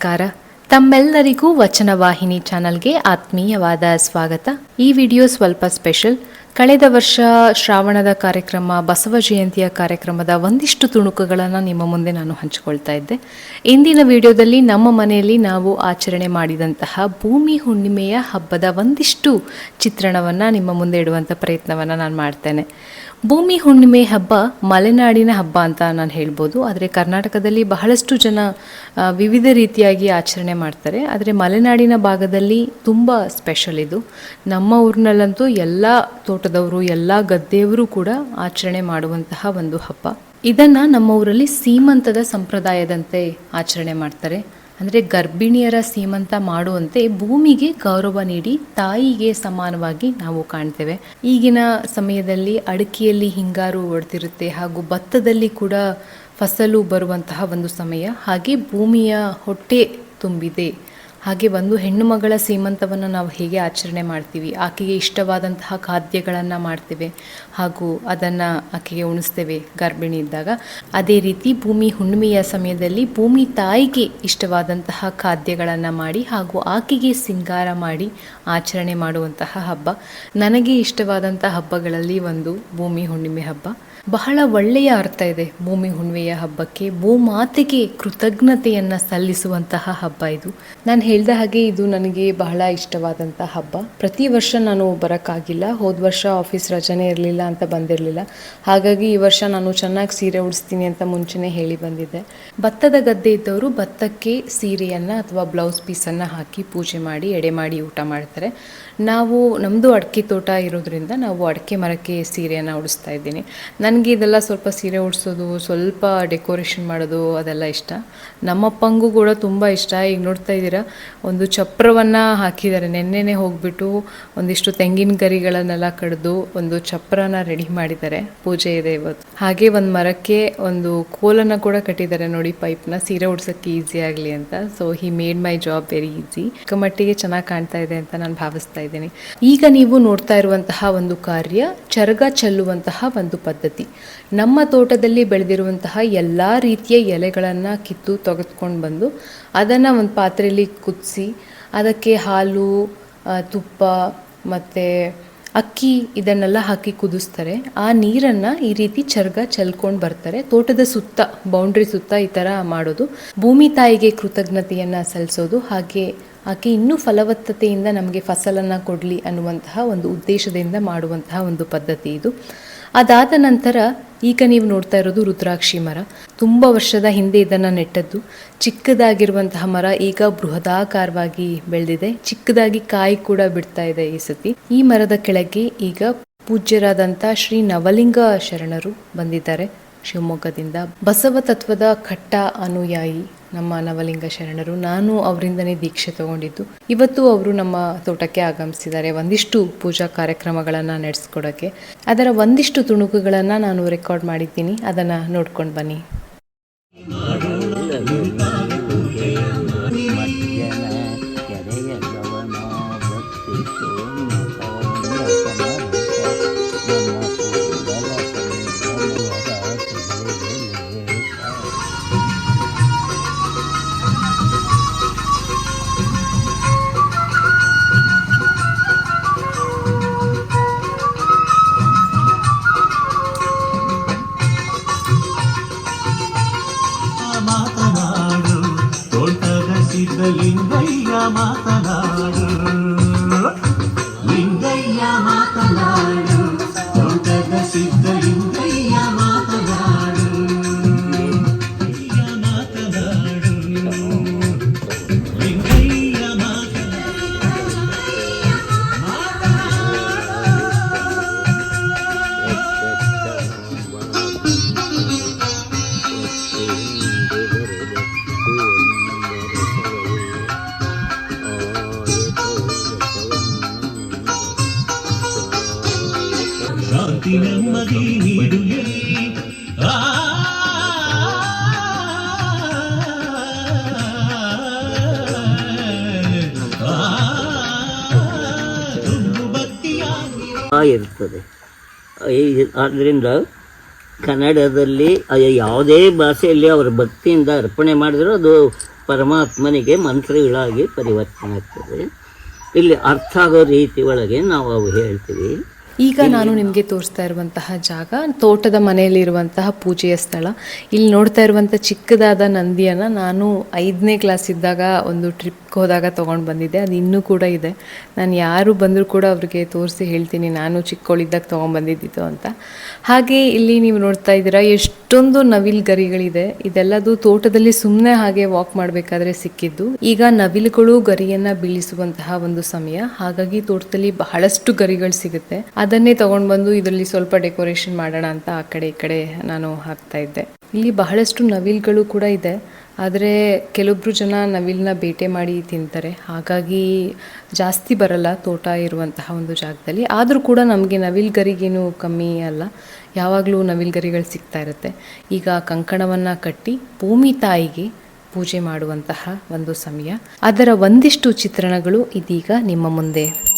ನಮಸ್ಕಾರ. ತಮ್ಮೆಲ್ಲರಿಗೂ ವಚನವಾಹಿನಿ ಚಾನಲ್ಗೆ ಆತ್ಮೀಯವಾದ ಸ್ವಾಗತ. ಈ ವಿಡಿಯೋ ಸ್ವಲ್ಪ ಸ್ಪೆಷಲ್. ಕಳೆದ ವರ್ಷ ಶ್ರಾವಣದ ಕಾರ್ಯಕ್ರಮ, ಬಸವ ಜಯಂತಿಯ ಕಾರ್ಯಕ್ರಮದ ಒಂದಿಷ್ಟು ತುಣುಕುಗಳನ್ನು ನಿಮ್ಮ ಮುಂದೆ ನಾನು ಹಂಚಿಕೊಳ್ತಾ ಇದ್ದೆ. ಇಂದಿನ ವಿಡಿಯೋದಲ್ಲಿ ನಮ್ಮ ಮನೆಯಲ್ಲಿ ನಾವು ಆಚರಣೆ ಮಾಡಿದಂತಹ ಭೂಮಿ ಹುಣ್ಣಿಮೆಯ ಹಬ್ಬದ ಒಂದಿಷ್ಟು ಚಿತ್ರಣವನ್ನು ನಿಮ್ಮ ಮುಂದೆ ಇಡುವಂಥ ಪ್ರಯತ್ನವನ್ನು ನಾನು ಮಾಡ್ತೇನೆ. ಭೂಮಿ ಹುಣ್ಣಿಮೆ ಹಬ್ಬ ಮಲೆನಾಡಿನ ಹಬ್ಬ ಅಂತ ನಾನು ಹೇಳ್ಬೋದು. ಆದರೆ ಕರ್ನಾಟಕದಲ್ಲಿ ಬಹಳಷ್ಟು ಜನ ವಿವಿಧ ರೀತಿಯಾಗಿ ಆಚರಣೆ ಮಾಡ್ತಾರೆ. ಆದರೆ ಮಲೆನಾಡಿನ ಭಾಗದಲ್ಲಿ ತುಂಬ ಸ್ಪೆಷಲ್ ಇದು. ನಮ್ಮ ಊರಿನಲ್ಲಂತೂ ಎಲ್ಲ ತೋಟದವರು, ಎಲ್ಲ ಗದ್ದೆಯವರು ಕೂಡ ಆಚರಣೆ ಮಾಡುವಂತಹ ಒಂದು ಹಬ್ಬ. ಇದನ್ನು ನಮ್ಮ ಊರಲ್ಲಿ ಸೀಮಂತದ ಸಂಪ್ರದಾಯದಂತೆ ಆಚರಣೆ ಮಾಡ್ತಾರೆ. ಅಂದರೆ ಗರ್ಭಿಣಿಯರ ಸೀಮಂತ ಮಾಡುವಂತೆ ಭೂಮಿಗೆ ಗೌರವ ನೀಡಿ ತಾಯಿಗೆ ಸಮಾನವಾಗಿ ನಾವು ಕಾಣ್ತೇವೆ. ಈಗಿನ ಸಮಯದಲ್ಲಿ ಅಡಿಕೆಯಲ್ಲಿ ಹಿಂಗಾರು ಹೊಡೆದಿರುತ್ತೆ ಹಾಗೂ ಭತ್ತದಲ್ಲಿ ಕೂಡ ಫಸಲು ಬರುವಂತಹ ಒಂದು ಸಮಯ. ಹಾಗೆ ಭೂಮಿಯ ಹೊಟ್ಟೆ ತುಂಬಿದೆ. ಹಾಗೆ ಒಂದು ಹೆಣ್ಣು ಮಗಳ ಸೀಮಂತವನ್ನು ನಾವು ಹೇಗೆ ಆಚರಣೆ ಮಾಡ್ತೀವಿ, ಆಕೆಗೆ ಇಷ್ಟವಾದಂತಹ ಖಾದ್ಯಗಳನ್ನು ಮಾಡ್ತೇವೆ ಹಾಗೂ ಅದನ್ನು ಆಕೆಗೆ ಉಣಿಸ್ತೇವೆ ಗರ್ಭಿಣಿ ಇದ್ದಾಗ. ಅದೇ ರೀತಿ ಭೂಮಿ ಹುಣ್ಣಿಮೆಯ ಸಮಯದಲ್ಲಿ ಭೂಮಿ ತಾಯಿಗೆ ಇಷ್ಟವಾದಂತಹ ಖಾದ್ಯಗಳನ್ನು ಮಾಡಿ ಹಾಗೂ ಆಕೆಗೆ ಸಿಂಗಾರ ಮಾಡಿ ಆಚರಣೆ ಮಾಡುವಂತಹ ಹಬ್ಬ. ನನಗೆ ಇಷ್ಟವಾದಂಥ ಹಬ್ಬಗಳಲ್ಲಿ ಒಂದು ಭೂಮಿ ಹುಣ್ಣಿಮೆ ಹಬ್ಬ. ಬಹಳ ಒಳ್ಳೆಯ ಅರ್ಥ ಇದೆ ಭೂಮಿ ಹುಣ್ಣಿಮೆಯ ಹಬ್ಬಕ್ಕೆ ಭೂಮಾತೆಗೆ ಕೃತಜ್ಞತೆಯನ್ನು ಸಲ್ಲಿಸುವಂತಹ ಹಬ್ಬ ಇದು. ನಾನು ಹೇಳ್ದ ಹಾಗೆ ಇದು ನನಗೆ ಬಹಳ ಇಷ್ಟವಾದಂಥ ಹಬ್ಬ. ಪ್ರತಿ ವರ್ಷ ನಾನು ಬರೋಕ್ಕಾಗಿಲ್ಲ. ಹೋದ ವರ್ಷ ಆಫೀಸ್ ರಜನೆ ಇರಲಿಲ್ಲ ಅಂತ ಬಂದಿರಲಿಲ್ಲ. ಹಾಗಾಗಿ ಈ ವರ್ಷ ನಾನು ಚೆನ್ನಾಗಿ ಸೀರೆ ಉಡಿಸ್ತೀನಿ ಅಂತ ಮುಂಚೆನೇ ಹೇಳಿ ಬಂದಿದ್ದೆ. ಭತ್ತದ ಗದ್ದೆ ಇದ್ದವರು ಭತ್ತಕ್ಕೆ ಸೀರೆಯನ್ನು ಅಥವಾ ಬ್ಲೌಸ್ ಪೀಸನ್ನು ಹಾಕಿ ಪೂಜೆ ಮಾಡಿ, ಎಡೆ ಮಾಡಿ ಊಟ ಮಾಡ್ತಾರೆ. ನಾವು ನಮ್ಮದು ಅಡಿಕೆ ತೋಟ ಇರೋದ್ರಿಂದ ನಾವು ಅಡಿಕೆ ಮರಕ್ಕೆ ಸೀರೆಯನ್ನು ಉಡಿಸ್ತಾ ಇದ್ದೀನಿ. ನನಗೆ ಇದೆಲ್ಲ ಸ್ವಲ್ಪ ಸೀರೆ ಉಡಿಸೋದು, ಸ್ವಲ್ಪ ಡೆಕೋರೇಷನ್ ಮಾಡೋದು ಅದೆಲ್ಲ ಇಷ್ಟ. ನಮ್ಮಪ್ಪಂಗೂ ಕೂಡ ತುಂಬ ಇಷ್ಟ. ಈಗ ನೋಡ್ತಾ ಒಂದು ಚಪ್ರವನ್ನು ಹಾಕಿದ್ದಾರೆ. ನೆನ್ನೆನೆ ಹೋಗ್ಬಿಟ್ಟು ಒಂದಿಷ್ಟು ತೆಂಗಿನ ಗರಿಗಳನ್ನೆಲ್ಲ ಕಡಿದು ಒಂದು ಚಪ್ರನ ರೆಡಿ ಮಾಡಿದ್ದಾರೆ. ಪೂಜೆ ಇದೆ ಇವತ್ತು. ಹಾಗೆ ಒಂದು ಮರಕ್ಕೆ ಒಂದು ಕೋಲನ್ನು ಕೂಡ ಕಟ್ಟಿದ್ದಾರೆ ನೋಡಿ ಪೈಪ್ನ. ಸೀರೆ ಉಡ್ಸೋಕ್ಕೆ ಈಸಿ ಆಗಲಿ ಅಂತ. So he made my job very easy ಮಟ್ಟಿಗೆ ಚೆನ್ನಾಗಿ ಕಾಣ್ತಾ ಇದೆ ಅಂತ ನಾನು ಭಾವಿಸ್ತಾ ಇದ್ದೀನಿ. ಈಗ ನೀವು ನೋಡ್ತಾ ಇರುವಂತಹ ಒಂದು ಕಾರ್ಯ, ಚರಗ ಚೆಲ್ಲುವಂತಹ ಒಂದು ಪದ್ಧತಿ. ನಮ್ಮ ತೋಟದಲ್ಲಿ ಬೆಳೆದಿರುವಂತಹ ಎಲ್ಲ ರೀತಿಯ ಎಲೆಗಳನ್ನು ಕಿತ್ತು ತೆಗೆದುಕೊಂಡು ಬಂದು ಅದನ್ನು ಒಂದು ಪಾತ್ರೆಯಲ್ಲಿ ಕುದಿಸಿ, ಅದಕ್ಕೆ ಹಾಲು ತುಪ್ಪ ಮತ್ತು ಅಕ್ಕಿ ಇದನ್ನೆಲ್ಲ ಹಾಕಿ ಕುದಿಸ್ತಾರೆ. ಆ ನೀರನ್ನು ಈ ರೀತಿ ಚರ್ಗ ಚೆಲ್ಕೊಂಡು ಬರ್ತಾರೆ. ತೋಟದ ಸುತ್ತ ಬೌಂಡ್ರಿ ಸುತ್ತ ಈ ಥರ ಮಾಡೋದು. ಭೂಮಿ ತಾಯಿಗೆ ಕೃತಜ್ಞತೆಯನ್ನು ಸಲ್ಲಿಸೋದು. ಹಾಗೆ ಆಕೆ ಇನ್ನೂ ಫಲವತ್ತತೆಯಿಂದ ನಮಗೆ ಫಸಲನ್ನು ಕೊಡಲಿ ಅನ್ನುವಂತಹ ಒಂದು ಉದ್ದೇಶದಿಂದ ಮಾಡುವಂತಹ ಒಂದು ಪದ್ಧತಿ ಇದು. ಅದಾದ ನಂತರ ಈಗ ನೀವು ನೋಡ್ತಾ ಇರೋದು ರುದ್ರಾಕ್ಷಿ ಮರ. ತುಂಬ ವರ್ಷದ ಹಿಂದೆ ಇದನ್ನು ನೆಟ್ಟದ್ದು. ಚಿಕ್ಕದಾಗಿರುವಂತಹ ಮರ ಈಗ ಬೃಹದಾಕಾರವಾಗಿ ಬೆಳೆದಿದೆ. ಚಿಕ್ಕದಾಗಿ ಕಾಯಿ ಕೂಡ ಬಿಡ್ತಾ ಇದೆ ಈ ಸತಿ. ಈ ಮರದ ಕೆಳಗೆ ಈಗ ಪೂಜ್ಯರಾದಂಥ ಶ್ರೀ ನವಲಿಂಗ ಶರಣರು ಬಂದಿದ್ದಾರೆ. ಶಿವಮೊಗ್ಗದಿಂದ ಬಸವ ತತ್ವದ ಕಟ್ಟ ಅನುಯಾಯಿ ನಮ್ಮ ನವಲಿಂಗ ಶರಣರು. ನಾನು ಅವರಿಂದನೇ ದೀಕ್ಷೆ ತಗೊಂಡಿದ್ದು. ಇವತ್ತು ಅವರು ನಮ್ಮ ತೋಟಕ್ಕೆ ಆಗಮಿಸಿದ್ದಾರೆ. ಒಂದಿಷ್ಟು ಪೂಜಾ ಕಾರ್ಯಕ್ರಮಗಳನ್ನು ನಡೆಸ್ಕೊಡೋಕ್ಕೆ. ಅದರ ಒಂದಿಷ್ಟು ತುಣುಕುಗಳನ್ನು ನಾನು ರೆಕಾರ್ಡ್ ಮಾಡಿದ್ದೀನಿ. ಅದನ್ನು ನೋಡ್ಕೊಂಡು ಬನ್ನಿ. ಲಿಂಗಯ್ಯ ಇರ್ತದೆ ಆದ್ದರಿಂದ ಕನ್ನಡದಲ್ಲಿ ಯಾವುದೇ ಭಾಷೆಯಲ್ಲಿ ಅವರ ಭಕ್ತಿಯಿಂದ ಅರ್ಪಣೆ ಮಾಡಿದರೂ ಅದು ಪರಮಾತ್ಮನಿಗೆ ಮಂತ್ರಗಳಾಗಿ ಪರಿವರ್ತನೆ ಆಗ್ತದೆ ಇಲ್ಲಿ ಅರ್ಥ ಆಗೋ ರೀತಿ ಒಳಗೆ ನಾವು ಅವು ಹೇಳ್ತೀವಿ ಈಗ ನಾನು ನಿಮಗೆ ತೋರಿಸ್ತಾ ಇರುವಂತಹ ಜಾಗ, ತೋಟದ ಮನೆಯಲ್ಲಿರುವಂತಹ ಪೂಜೆಯ ಸ್ಥಳ. ಇಲ್ಲಿ ನೋಡ್ತಾ ಇರುವಂಥ ಚಿಕ್ಕದಾದ ನಂದಿಯನ್ನು ನಾನು ಐದನೇ ಕ್ಲಾಸ್ ಇದ್ದಾಗ ಒಂದು ಟ್ರಿಪ್ಗೆ ಹೋದಾಗ ತೊಗೊಂಡು ಬಂದಿದ್ದೆ. ಅದು ಇನ್ನೂ ಕೂಡ ಇದೆ. ನಾನು ಯಾರು ಬಂದರೂ ಕೂಡ ಅವ್ರಿಗೆ ತೋರಿಸಿ ಹೇಳ್ತೀನಿ. ನಾನು ಚಿಕ್ಕವಳಿದ್ದಾಗ ತೊಗೊಂಡ್ಬಂದಿದ್ದಿತ್ತು ಅಂತ. ಹಾಗೆ ಇಲ್ಲಿ ನೀವು ನೋಡ್ತಾ ಇದ್ದೀರಾ, ಎಷ್ಟೊಂದು ನವಿಲ್ ಗರಿಗಳಿದೆ. ಇದೆಲ್ಲದು ತೋಟದಲ್ಲಿ ಸುಮ್ಮನೆ ಹಾಗೆ ವಾಕ್ ಮಾಡಬೇಕಾದ್ರೆ ಸಿಕ್ಕಿದ್ದು. ಈಗ ನವಿಲುಗಳು ಗರಿಯನ್ನು ಬೀಳಿಸುವಂತಹ ಒಂದು ಸಮಯ. ಹಾಗಾಗಿ ತೋಟದಲ್ಲಿ ಬಹಳಷ್ಟು ಗರಿಗಳು ಸಿಗುತ್ತೆ. ಅದನ್ನೇ ತಗೊಂಡು ಬಂದು ಇದರಲ್ಲಿ ಸ್ವಲ್ಪ ಡೆಕೋರೇಷನ್ ಮಾಡೋಣ ಅಂತ ಆ ಕಡೆ ಈ ಕಡೆ ನಾನು ಹಾಕ್ತಾ ಇದ್ದೆ. ಇಲ್ಲಿ ಬಹಳಷ್ಟು ನವಿಲ್ಗಳು ಕೂಡ ಇದೆ. ಆದರೆ ಕೆಲವೊಬ್ರು ಜನ ನವಿಲನ್ನ ಬೇಟೆ ಮಾಡಿ ತಿಂತಾರೆ. ಹಾಗಾಗಿ ಜಾಸ್ತಿ ಬರಲ್ಲ ತೋಟ ಇರುವಂತಹ ಒಂದು ಜಾಗದಲ್ಲಿ. ಆದರೂ ಕೂಡ ನಮಗೆ ನವಿಲ್ ಗರಿಗೇನು ಕಮ್ಮಿ ಅಲ್ಲ. ಯಾವಾಗಲೂ ನವಿಲ್ ಗರಿಗಳು ಸಿಗ್ತಾ ಇರುತ್ತೆ. ಈಗ ಕಂಕಣವನ್ನು ಕಟ್ಟಿ ಭೂಮಿ ತಾಯಿಗೆ ಪೂಜೆ ಮಾಡುವಂತಹ ಒಂದು ಸಮಯ. ಅದರ ಒಂದಿಷ್ಟು ಚಿತ್ರಣಗಳು ಇದೀಗ ನಿಮ್ಮ ಮುಂದೆ.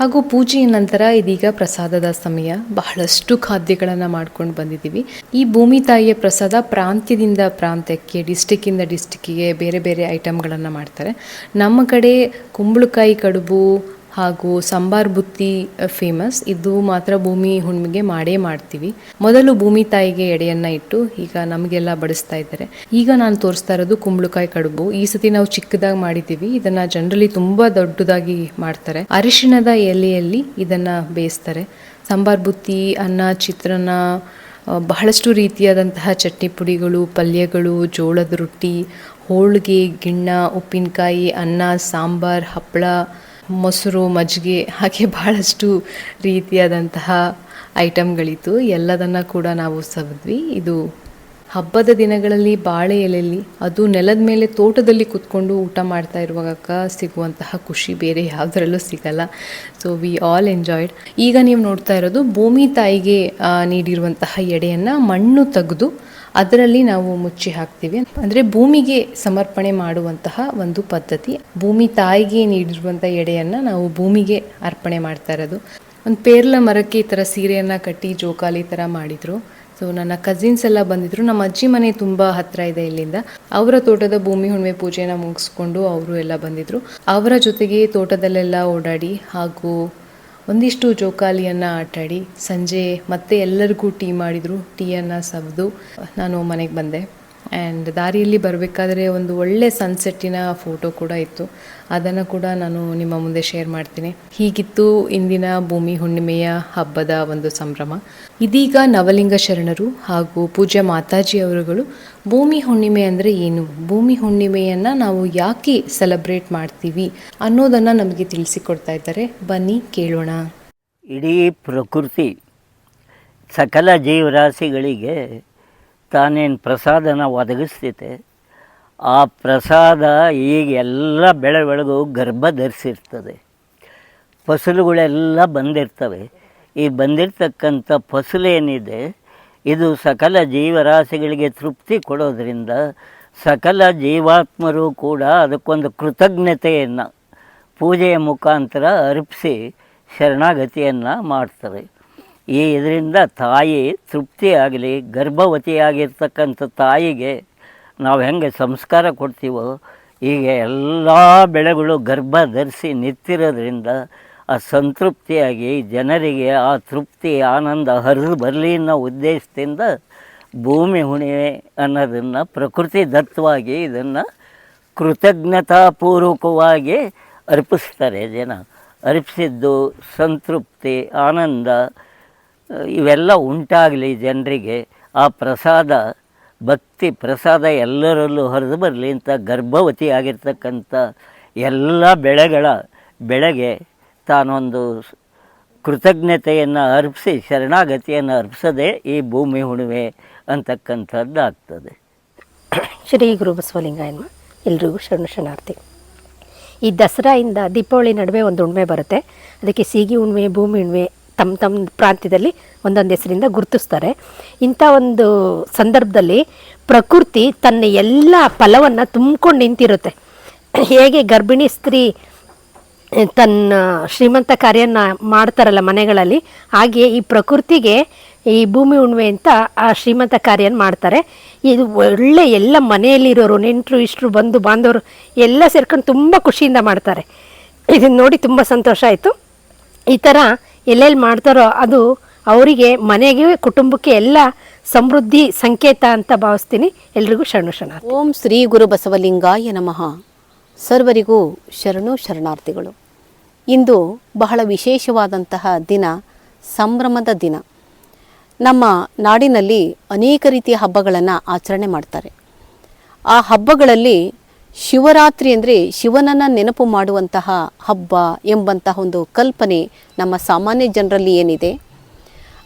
ಹಾಗೂ ಪೂಜೆಯ ನಂತರ ಇದೀಗ ಪ್ರಸಾದದ ಸಮಯ. ಬಹಳಷ್ಟು ಖಾದ್ಯಗಳನ್ನು ಮಾಡ್ಕೊಂಡು ಬಂದಿದ್ದೀವಿ. ಈ ಭೂಮಿ ತಾಯಿಯ ಪ್ರಸಾದ ಪ್ರಾಂತ್ಯದಿಂದ ಪ್ರಾಂತ್ಯಕ್ಕೆ, ಡಿಸ್ಟಿಕ್ಕಿಂದ ಡಿಸ್ಟಿಕ್ಕಿಗೆ ಬೇರೆ ಬೇರೆ ಐಟಮ್ಗಳನ್ನು ಮಾಡ್ತಾರೆ. ನಮ್ಮ ಕಡೆ ಕುಂಬಳಕಾಯಿ, ಕಡುಬು ಹಾಗೂ ಸಾಂಬಾರ್ ಬುತ್ತಿ ಫೇಮಸ್ ಇದು ಮಾತ್ರ ಭೂಮಿ ಹುಣ್ಣಿಮೆಗೆ ಮಾಡೇ ಮಾಡ್ತೀವಿ. ಮೊದಲು ಭೂಮಿ ತಾಯಿಗೆ ಎಡೆಯನ್ನ ಇಟ್ಟು ಈಗ ನಮಗೆಲ್ಲ ಬಡಿಸ್ತಾ ಇದ್ದಾರೆ. ಈಗ ನಾನು ತೋರಿಸ್ತಾ ಇರೋದು ಕುಂಬಳಕಾಯಿ ಕಡುಬು. ಈ ಸತಿ ನಾವು ಚಿಕ್ಕದಾಗಿ ಮಾಡಿದ್ದೀವಿ. ಇದನ್ನ ಜನರಲಿ ತುಂಬಾ ದೊಡ್ಡದಾಗಿ ಮಾಡ್ತಾರೆ. ಅರಿಶಿಣದ ಎಲೆಯಲ್ಲಿ ಇದನ್ನ ಬೇಯಿಸ್ತಾರೆ. ಸಾಂಬಾರ್ ಬುತ್ತಿ, ಅನ್ನ, ಚಿತ್ರಾನ್ನ ಬಹಳಷ್ಟು ರೀತಿಯಾದಂತಹ ಚಟ್ನಿ ಪುಡಿಗಳು, ಪಲ್ಯಗಳು, ಜೋಳದ ರೊಟ್ಟಿ, ಹೋಳಿಗೆ, ಗಿಣ್ಣ, ಉಪ್ಪಿನಕಾಯಿ, ಅನ್ನ, ಸಾಂಬಾರ್ ಹಪ್ಪಳ ಮೊಸರು, ಮಜ್ಜಿಗೆ ಹಾಗೆ ಭಾಳಷ್ಟು ರೀತಿಯಾದಂತಹ ಐಟಮ್ಗಳಿತ್ತು ಎಲ್ಲದನ್ನು ಕೂಡ ನಾವು ಸವಿದ್ವಿ. ಇದು ಹಬ್ಬದ ದಿನಗಳಲ್ಲಿ, ಬಾಳೆ ಎಲೆಯಲ್ಲಿ, ಅದು ನೆಲದ ಮೇಲೆ ತೋಟದಲ್ಲಿ ಕುತ್ಕೊಂಡು ಊಟ ಮಾಡ್ತಾ ಇರುವಾಗ ಸಿಗುವಂತಹ ಖುಷಿ ಬೇರೆ ಯಾವುದರಲ್ಲೂ ಸಿಗಲ್ಲ. ಸೊ ವಿ ಆಲ್ ಎಂಜಾಯ್ಡ್ ಈಗ ನೀವು ನೋಡ್ತಾ ಇರೋದು ಭೂಮಿ ತಾಯಿಗೆ ನೀಡಿರುವಂತಹ ಎಡೆಯನ್ನು ಮಣ್ಣು ತೆಗೆದು ಅದರಲ್ಲಿ ನಾವು ಮುಚ್ಚಿ ಹಾಕ್ತೀವಿ. ಅಂದರೆ ಭೂಮಿಗೆ ಸಮರ್ಪಣೆ ಮಾಡುವಂತಹ ಒಂದು ಪದ್ಧತಿ. ಭೂಮಿ ತಾಯಿಗೆ ನೀಡಿರುವಂಥ ಎಡೆಯನ್ನು ನಾವು ಭೂಮಿಗೆ ಅರ್ಪಣೆ ಮಾಡ್ತಾ ಇರೋದು. ಒಂದು ಪೇರ್ಲ ಮರಕ್ಕೆ ಈ ಥರ ಸೀರೆಯನ್ನು ಕಟ್ಟಿ ಜೋಕಾಲಿ ಥರ ಮಾಡಿದರು. ಸೊ ನನ್ನ ಕಸಿನ್ಸ್ ಎಲ್ಲ ಬಂದಿದ್ರು. ನಮ್ಮ ಅಜ್ಜಿ ಮನೆ ತುಂಬ ಹತ್ರ ಇದೆ ಇಲ್ಲಿಂದ. ಅವರ ತೋಟದ ಭೂಮಿ ಹುಣ್ಣಿಮೆ ಪೂಜೆನ ಮುಗಿಸ್ಕೊಂಡು ಅವರು ಎಲ್ಲ ಬಂದಿದ್ರು. ಅವರ ಜೊತೆಗೆ ತೋಟದಲ್ಲೆಲ್ಲ ಓಡಾಡಿ ಹಾಗೂ ಒಂದಿಷ್ಟು ಜೋಕಾಲಿಯನ್ನು ಆಟಾಡಿ ಸಂಜೆ ಮತ್ತೆ ಎಲ್ಲರಿಗೂ ಟೀ ಮಾಡಿದರು ಟೀಯನ್ನು ಸವಿದು ನಾನು ಮನೆಗೆ ಬಂದೆ. ಆ್ಯಂಡ್ ದಾರಿಯಲ್ಲಿ ಬರಬೇಕಾದ್ರೆ ಒಂದು ಒಳ್ಳೆ ಸನ್ಸೆಟ್ಟಿನ ಫೋಟೋ ಕೂಡ ಇತ್ತು. ಅದನ್ನು ಕೂಡ ನಾನು ನಿಮ್ಮ ಮುಂದೆ ಶೇರ್ ಮಾಡ್ತೀನಿ. ಹೀಗಿತ್ತು ಇಂದಿನ ಭೂಮಿ ಹುಣ್ಣಿಮೆಯ ಹಬ್ಬದ ಒಂದು ಸಂಭ್ರಮ. ಇದೀಗ ನವಲಿಂಗ ಶರಣರು ಹಾಗೂ ಪೂಜ್ಯ ಮಾತಾಜಿ ಅವರುಗಳು ಭೂಮಿ ಹುಣ್ಣಿಮೆ ಅಂದರೆ ಏನು? ಭೂಮಿ ಹುಣ್ಣಿಮೆಯನ್ನು ನಾವು ಯಾಕೆ ಸೆಲೆಬ್ರೇಟ್ ಮಾಡ್ತೀವಿ ಅನ್ನೋದನ್ನು ನಮಗೆ ತಿಳಿಸಿಕೊಡ್ತಾ ಇದ್ದಾರೆ. ಬನ್ನಿ ಕೇಳೋಣ. ಇಡೀ ಪ್ರಕೃತಿ ಸಕಲ ಜೀವರಾಶಿಗಳಿಗೆ ತಾನೇನು ಪ್ರಸಾದನ ಒದಗಿಸ್ತೈತೆ ಆ ಪ್ರಸಾದ ಈಗ ಎಲ್ಲ ಬೆಳೆ ಬೆಳೆದು ಗರ್ಭ ಧರಿಸಿರ್ತದೆ ಫಸಲುಗಳೆಲ್ಲ ಬಂದಿರ್ತವೆ. ಈ ಬಂದಿರತಕ್ಕಂಥ ಫಸಲೇನಿದೆ, ಇದು ಸಕಲ ಜೀವರಾಶಿಗಳಿಗೆ ತೃಪ್ತಿ ಕೊಡೋದರಿಂದ ಸಕಲ ಜೀವಾತ್ಮರು ಕೂಡ ಅದಕ್ಕೊಂದು ಕೃತಜ್ಞತೆಯನ್ನು, ಪೂಜೆಯ ಮುಖಾಂತರ ಅರ್ಪಿಸಿ ಶರಣಾಗತಿಯನ್ನು ಮಾಡ್ತಾರೆ ಈ ಇದರಿಂದ ತಾಯಿ ತೃಪ್ತಿಯಾಗಲಿ, ಗರ್ಭವತಿಯಾಗಿರ್ತಕ್ಕಂಥ ತಾಯಿಗೆ ನಾವು ಹೆಂಗೆ ಸಂಸ್ಕಾರ ಕೊಡ್ತೀವೋ ಈಗ ಎಲ್ಲ ಬೆಳೆಗಳು ಗರ್ಭ ಧರಿಸಿ ನಿಂತಿರೋದ್ರಿಂದ ಆ ಸಂತೃಪ್ತಿಯಾಗಿ ಜನರಿಗೆ ಆ ತೃಪ್ತಿ, ಆನಂದ, ಹರಿದು ಬರಲಿ ಅನ್ನೋ ಉದ್ದೇಶದಿಂದ ಭೂಮಿ ಹುಣಿಮೆ ಅನ್ನೋದನ್ನು ಪ್ರಕೃತಿ ದತ್ತವಾಗಿ ಇದನ್ನು ಕೃತಜ್ಞತಾಪೂರ್ವಕವಾಗಿ ಅರ್ಪಿಸ್ತಾರೆ ಜನ. ಅರ್ಪಿಸಿದ್ದು ಸಂತೃಪ್ತಿ, ಆನಂದ ಇವೆಲ್ಲ ಉಂಟಾಗಲಿ ಜನರಿಗೆ, ಆ ಪ್ರಸಾದ, ಭಕ್ತಿ ಪ್ರಸಾದ ಎಲ್ಲರಲ್ಲೂ ಹೊರದು ಬರಲಿ ಅಂತ ಗರ್ಭವತಿ ಆಗಿರ್ತಕ್ಕಂಥ ಎಲ್ಲ ಬೆಳೆಗಳ ಬೆಳೆಗೆ ತಾನೊಂದು ಕೃತಜ್ಞತೆಯನ್ನು ಅರ್ಪಿಸಿ, ಶರಣಾಗತಿಯನ್ನು ಅರ್ಪಿಸದೆ ಈ ಭೂಮಿ ಹುಣ್ಣಿಮೆ ಅಂತಕ್ಕಂಥದ್ದು ಆಗ್ತದೆ. ಶ್ರೀ ಗುರು ಬಸವಲಿಂಗಾಯನ್ಮ ಎಲ್ರಿಗೂ ಶರಣ ಶರಣಾರ್ಥಿ. ಈ ದಸರಾಯಿಂದ ದೀಪಾವಳಿ ನಡುವೆ ಒಂದು ಉಣ್ಮೆ ಬರುತ್ತೆ. ಅದಕ್ಕೆ ಸೀಗಿ ಉಣ್ಮೆ ಭೂಮಿ ಹುಣ್ಣಿಮೆ ತಮ್ಮ ತಮ್ಮ ಪ್ರಾಂತ್ಯದಲ್ಲಿ ಒಂದೊಂದು ಹೆಸರಿಂದ ಗುರುತಿಸ್ತಾರೆ. ಇಂಥ ಒಂದು ಸಂದರ್ಭದಲ್ಲಿ ಪ್ರಕೃತಿ ತನ್ನ ಎಲ್ಲ ಫಲವನ್ನು ತುಂಬಿಕೊಂಡು ನಿಂತಿರುತ್ತೆ. ಹೇಗೆ ಗರ್ಭಿಣಿ ಸ್ತ್ರೀ ತನ್ನ ಶ್ರೀಮಂತ ಕಾರ್ಯನ ಮಾಡ್ತಾರಲ್ಲ ಮನೆಗಳಲ್ಲಿ ಹಾಗೆಯೇ ಈ ಪ್ರಕೃತಿಗೆ ಈ ಭೂಮಿ ಉಣ್ಮೆ ಅಂತ ಆ ಶ್ರೀಮಂತ ಕಾರ್ಯನ ಮಾಡ್ತಾರೆ. ಇದು ಒಳ್ಳೆ ಎಲ್ಲ ಮನೆಯಲ್ಲಿರೋರು, ನೆಂಟರು, ಇಷ್ಟರು ಬಂದು ಬಾಂಧವರು ಎಲ್ಲ ಸೇರ್ಕೊಂಡು ತುಂಬ ಖುಷಿಯಿಂದ ಮಾಡ್ತಾರೆ. ಇದನ್ನ ನೋಡಿ ತುಂಬ ಸಂತೋಷ ಆಯಿತು. ಈ ಥರ ಎಲ್ಲೆಲ್ಲಿ ಮಾಡ್ತಾರೋ ಅದು ಅವರಿಗೆ ಮನೆಗೆ, ಕುಟುಂಬಕ್ಕೆ ಎಲ್ಲ ಸಮೃದ್ಧಿ ಸಂಕೇತ ಅಂತ ಭಾವಿಸ್ತೀನಿ. ಎಲ್ರಿಗೂ ಶರಣು ಶರಣಾರ್ಥಿ. ಓಂ ಶ್ರೀ ಗುರು ಬಸವಲಿಂಗಾಯ ನಮಃ. ಸರ್ವರಿಗೂ ಶರಣು ಶರಣಾರ್ಥಿಗಳು. ಇಂದು ಬಹಳ ವಿಶೇಷವಾದಂತಹ ದಿನ, ಸಂಭ್ರಮದ ದಿನ. ನಮ್ಮ ನಾಡಿನಲ್ಲಿ ಅನೇಕ ರೀತಿಯ ಹಬ್ಬಗಳನ್ನು ಆಚರಣೆ ಮಾಡ್ತಾರೆ. ಆ ಹಬ್ಬಗಳಲ್ಲಿ ಶಿವರಾತ್ರಿ ಅಂದರೆ ಶಿವನನ್ನು ನೆನಪು ಮಾಡುವಂತಹ ಹಬ್ಬ ಎಂಬಂತಹ ಒಂದು ಕಲ್ಪನೆ ನಮ್ಮ ಸಾಮಾನ್ಯ ಜನರಲ್ಲಿ ಏನಿದೆ?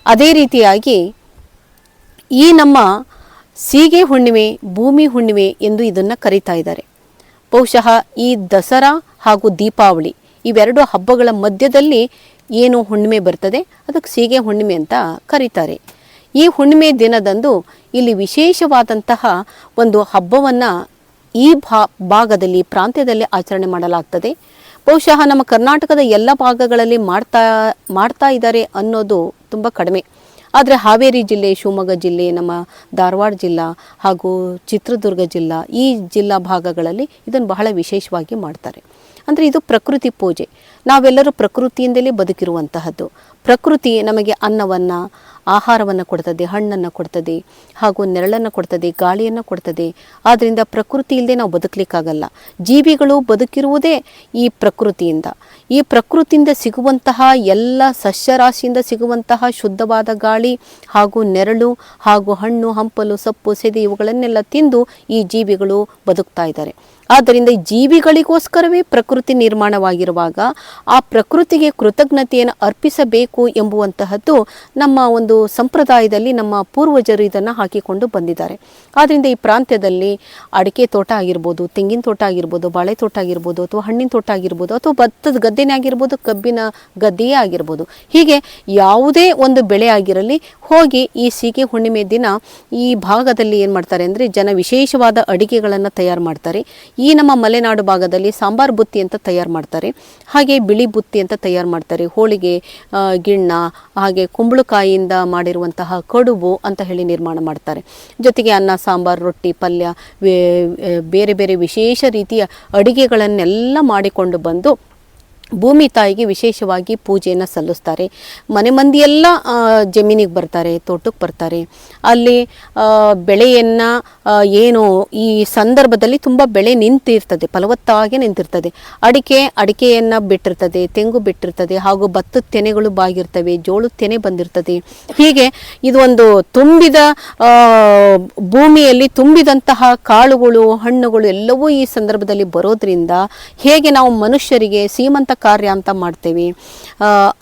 ಅದೇ ರೀತಿಯಾಗಿ ಈ ನಮ್ಮ ಸೀಗೆ ಹುಣ್ಣಿಮೆ, ಭೂಮಿ ಹುಣ್ಣಿಮೆ ಎಂದು ಇದನ್ನು ಕರೀತಾ ಇದ್ದಾರೆ. ಬಹುಶಃ ಈ ದಸರಾ ಹಾಗೂ ದೀಪಾವಳಿ ಇವೆರಡು ಹಬ್ಬಗಳ ಮಧ್ಯದಲ್ಲಿ ಏನು ಹುಣ್ಣಿಮೆ ಬರ್ತದೆ? ಅದಕ್ಕೆ ಸೀಗೆ ಹುಣ್ಣಿಮೆ ಅಂತ ಕರೀತಾರೆ. ಈ ಹುಣ್ಣಿಮೆ ದಿನದಂದು ಇಲ್ಲಿ ವಿಶೇಷವಾದಂತಹ ಒಂದು ಹಬ್ಬವನ್ನು ಈ ಭಾಗದಲ್ಲಿ, ಪ್ರಾಂತ್ಯದಲ್ಲಿ ಆಚರಣೆ ಮಾಡಲಾಗ್ತದೆ. ಬಹುಶಃ ನಮ್ಮ ಕರ್ನಾಟಕದ ಎಲ್ಲ ಭಾಗಗಳಲ್ಲಿ ಮಾಡ್ತಾ ಮಾಡ್ತಾ ಇದ್ದಾರೆ ಅನ್ನೋದು ತುಂಬ ಕಡಿಮೆ. ಆದರೆ ಹಾವೇರಿ ಜಿಲ್ಲೆ, ಶಿವಮೊಗ್ಗ ಜಿಲ್ಲೆ, ನಮ್ಮ ಧಾರವಾಡ ಜಿಲ್ಲಾ ಹಾಗೂ ಚಿತ್ರದುರ್ಗ ಜಿಲ್ಲಾ ಈ ಜಿಲ್ಲಾ ಭಾಗಗಳಲ್ಲಿ ಇದನ್ನು ಬಹಳ ವಿಶೇಷವಾಗಿ ಮಾಡ್ತಾರೆ. ಅಂದರೆ ಇದು ಪ್ರಕೃತಿ ಪೂಜೆ. ನಾವೆಲ್ಲರೂ ಪ್ರಕೃತಿಯಿಂದಲೇ ಬದುಕಿರುವಂತಹದ್ದು. ಪ್ರಕೃತಿ ನಮಗೆ ಅನ್ನವನ್ನು, ಆಹಾರವನ್ನು ಕೊಡ್ತದೆ, ಹಣ್ಣನ್ನು ಕೊಡ್ತದೆ, ಹಾಗೂ ನೆರಳನ್ನು ಕೊಡ್ತದೆ, ಗಾಳಿಯನ್ನು ಕೊಡ್ತದೆ. ಆದ್ದರಿಂದ ಪ್ರಕೃತಿ ಇಲ್ಲದೆ ನಾವು ಬದುಕಲಿಕ್ಕಾಗಲ್ಲ. ಜೀವಿಗಳು ಬದುಕಿರುವುದೇ ಈ ಪ್ರಕೃತಿಯಿಂದ. ಈ ಪ್ರಕೃತಿಯಿಂದ ಸಿಗುವಂತಹ ಎಲ್ಲ ಸಸ್ಯರಾಶಿಯಿಂದ ಸಿಗುವಂತಹ ಶುದ್ಧವಾದ ಗಾಳಿ ಹಾಗೂ ನೆರಳು ಹಾಗೂ ಹಣ್ಣು, ಹಂಪಲು, ಸೊಪ್ಪು, ಸೆದೆ ಇವುಗಳನ್ನೆಲ್ಲ ತಿಂದು ಈ ಜೀವಿಗಳು ಬದುಕ್ತಾ ಇದ್ದಾರೆ. ಆದ್ದರಿಂದ ಜೀವಿಗಳಿಗೋಸ್ಕರವೇ ಪ್ರಕೃತಿ ನಿರ್ಮಾಣವಾಗಿರುವಾಗ ಆ ಪ್ರಕೃತಿಗೆ ಕೃತಜ್ಞತೆಯನ್ನು ಅರ್ಪಿಸಬೇಕು ಎಂಬುವಂತಹದ್ದು ನಮ್ಮ ಒಂದು ಸಂಪ್ರದಾಯದಲ್ಲಿ ನಮ್ಮ ಪೂರ್ವಜರು ಇದನ್ನು ಹಾಕಿಕೊಂಡು ಬಂದಿದ್ದಾರೆ. ಆದ್ದರಿಂದ ಈ ಪ್ರಾಂತ್ಯದಲ್ಲಿ ಅಡಿಕೆ ತೋಟ ಆಗಿರ್ಬೋದು, ತೆಂಗಿನ ತೋಟ ಆಗಿರ್ಬೋದು, ಬಾಳೆ ತೋಟ ಆಗಿರ್ಬೋದು ಅಥವಾ ಹಣ್ಣಿನ ತೋಟ ಆಗಿರ್ಬೋದು ಅಥವಾ ಭತ್ತದ ಗದ್ದೆನೇ ಆಗಿರ್ಬೋದು, ಕಬ್ಬಿನ ಗದ್ದೆಯೇ ಆಗಿರ್ಬೋದು. ಹೀಗೆ ಯಾವುದೇ ಒಂದು ಬೆಳೆ ಆಗಿರಲಿ, ಹೋಗಿ ಈ ಸೀಗೆ ಹುಣ್ಣಿಮೆ ದಿನ ಈ ಭಾಗದಲ್ಲಿ ಏನು ಮಾಡ್ತಾರೆ ಅಂದರೆ ಜನ ವಿಶೇಷವಾದ ಅಡಿಗೆಗಳನ್ನು ತಯಾರು ಮಾಡ್ತಾರೆ. ಈ ನಮ್ಮ ಮಲೆನಾಡು ಭಾಗದಲ್ಲಿ ಸಾಂಬಾರ್ ಬುತ್ತಿ ಅಂತ ತಯಾರು ಮಾಡ್ತಾರೆ. ಹಾಗೆ ಬಿಳಿ ಬುತ್ತಿ ಅಂತ ತಯಾರು ಮಾಡ್ತಾರೆ. ಹೋಳಿಗೆ ಗಿಣ್ಣ, ಹಾಗೆ ಕುಂಬಳಕಾಯಿಯಿಂದ ಮಾಡಿರುವಂತಹ ಕಡುಬು ಅಂತ ಹೇಳಿ ನಿರ್ಮಾಣ ಮಾಡ್ತಾರೆ. ಜೊತೆಗೆ ಅನ್ನ, ಸಾಂಬಾರು, ರೊಟ್ಟಿ, ಪಲ್ಯ ಬೇರೆ ಬೇರೆ ವಿಶೇಷ ರೀತಿಯ ಅಡಿಗೆಗಳನ್ನೆಲ್ಲ ಮಾಡಿಕೊಂಡು ಬಂದು ಭೂಮಿ ತಾಯಿಗೆ ವಿಶೇಷವಾಗಿ ಪೂಜೆಯನ್ನು ಸಲ್ಲಿಸ್ತಾರೆ. ಮನೆ ಮಂದಿಯೆಲ್ಲ ಜಮೀನಿಗೆ ಬರ್ತಾರೆ, ತೋಟಕ್ಕೆ ಬರ್ತಾರೆ. ಅಲ್ಲಿ ಬೆಳೆಯನ್ನು ಏನು, ಈ ಸಂದರ್ಭದಲ್ಲಿ ತುಂಬ ಬೆಳೆ ನಿಂತಿರ್ತದೆ, ಫಲವತ್ತಾಗಿ ನಿಂತಿರ್ತದೆ. ಅಡಿಕೆ, ಅಡಿಕೆಯನ್ನು ಬಿಟ್ಟಿರ್ತದೆ, ತೆಂಗು ಬಿಟ್ಟಿರ್ತದೆ, ಹಾಗೂ ಭತ್ತದ ತೆನೆಗಳು ಬಾಗಿರ್ತವೆ, ಜೋಳದ ತೆನೆ ಬಂದಿರ್ತದೆ. ಹೀಗೆ ಇದು ಒಂದು ತುಂಬಿದ ಭೂಮಿಯಲ್ಲಿ ತುಂಬಿದಂತಹ ಕಾಳುಗಳು, ಹಣ್ಣುಗಳು ಎಲ್ಲವೂ ಈ ಸಂದರ್ಭದಲ್ಲಿ ಬರೋದ್ರಿಂದ ಹೇಗೆ ನಾವು ಮನುಷ್ಯರಿಗೆ, ಸೀಮಂತ ಕಾರ್ಯ ಅಂತ ಮಾಡ್ತೇವೆ.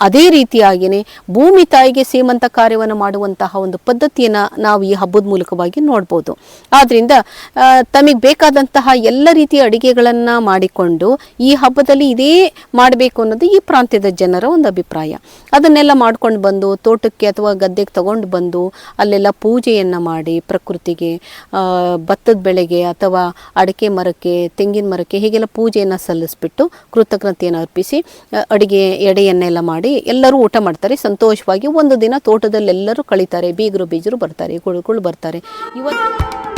ಅದೇ ರೀತಿಯಾಗಿಯೇ ಭೂಮಿ ತಾಯಿಗೆ ಸೀಮಂತ ಕಾರ್ಯವನ್ನು ಮಾಡುವಂತಹ ಒಂದು ಪದ್ಧತಿಯನ್ನು ನಾವು ಈ ಹಬ್ಬದ ಮೂಲಕವಾಗಿ ನೋಡ್ಬೋದು. ಆದ್ದರಿಂದ ತಮಗೆ ಬೇಕಾದಂತಹ ಎಲ್ಲ ರೀತಿಯ ಅಡಿಗೆಗಳನ್ನು ಮಾಡಿಕೊಂಡು ಈ ಹಬ್ಬದಲ್ಲಿ ಇದೇ ಮಾಡಬೇಕು ಅನ್ನೋದು ಈ ಪ್ರಾಂತ್ಯದ ಜನರ ಒಂದು ಅಭಿಪ್ರಾಯ. ಅದನ್ನೆಲ್ಲ ಮಾಡ್ಕೊಂಡು ಬಂದು, ತೋಟಕ್ಕೆ ಅಥವಾ ಗದ್ದೆಗೆ ತಗೊಂಡು ಬಂದು ಅಲ್ಲೆಲ್ಲ ಪೂಜೆಯನ್ನು ಮಾಡಿ, ಪ್ರಕೃತಿಗೆ ಭತ್ತದ ಬೆಳೆಗೆ ಅಥವಾ ಅಡಿಕೆ ಮರಕ್ಕೆ, ತೆಂಗಿನ ಮರಕ್ಕೆ ಹೀಗೆಲ್ಲ ಪೂಜೆಯನ್ನು ಸಲ್ಲಿಸ್ಬಿಟ್ಟು ಕೃತಜ್ಞತೆಯನ್ನು ಅರ್ಪಿಸಿ ಆ, ಅಡಿಗೆ ಎಡೆಯನ್ನೆಲ್ಲ ಮಾಡಿ ಎಲ್ಲರೂ ಊಟ ಮಾಡ್ತಾರೆ. ಸಂತೋಷವಾಗಿ ಒಂದು ದಿನ ತೋಟದಲ್ಲೆಲ್ಲರೂ ಕಳೀತಾರೆ. ಬೀಗರು ಬೀಜರು ಬರ್ತಾರೆ ಕುಳುಕುಳು ಬರ್ತಾರೆ. ಇವತ್ತು